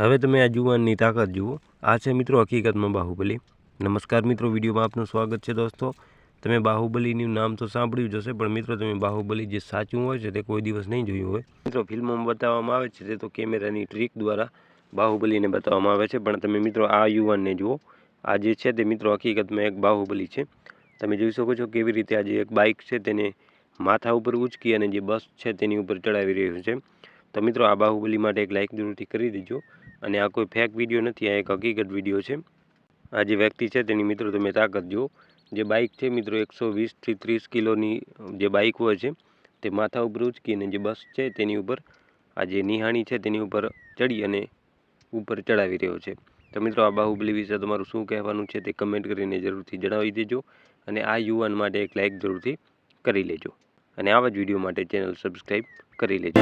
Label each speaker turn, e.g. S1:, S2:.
S1: હવે તમે આ જુવાનની તાકાત જુઓ. આ છે મિત્રો હકીકતમાં બાહુબલી. નમસ્કાર મિત્રો, વિડીયોમાં આપનું સ્વાગત છે દોસ્તો. તમે બાહુબલીનું નામ તો સાંભળ્યું જ હશે, પણ મિત્રો તમે બાહુબલી જે સાચું હોય છે તે કોઈ દિવસ નહીં જોયું હોય. મિત્રો, ફિલ્મોમાં બતાવવામાં આવે છે તે તો કેમેરાની ટ્રીક દ્વારા બાહુબલીને બતાવવામાં આવે છે, પણ તમે મિત્રો આ યુવાનને જુઓ. આ જે છે તે મિત્રો હકીકતમાં એક બાહુબલી છે. તમે જોઈ શકો છો કેવી રીતે આજે એક બાઇક છે તેને માથા ઉપર ઉચકી અને જે બસ છે તેની ઉપર ચડાવી રહ્યું છે. તો મિત્રો, આ બાહુબલી માટે એક લાઇક જરૂરથી કરી દેજો. અને આ કોઈ ફેક વીડિયો નથી, આ એક હકીકત વીડિયો છે. આ જે વ્યક્તિ છે તેની મિત્રો તમે તાકાત જુઓ. જે બાઇક છે મિત્રો એકસો વીસથી ત્રીસ કિલોની જે બાઇક હોય છે, તે માથા ઉપર ઉચકી અને જે બસ છે તેની ઉપર, આ જે નિહાણી છે તેની ઉપર ચડી અને ઉપર ચડાવી રહ્યો છે. તો મિત્રો આ બાહુબલી વિશે તમારું શું કહેવાનું છે તે કમેન્ટ કરીને જરૂરથી જણાવી દેજો અને આ યુવાન માટે એક લાઇક જરૂરથી કરી લેજો. અને આવા જ વીડિયો માટે ચેનલ સબસ્ક્રાઈબ કરી લેજો.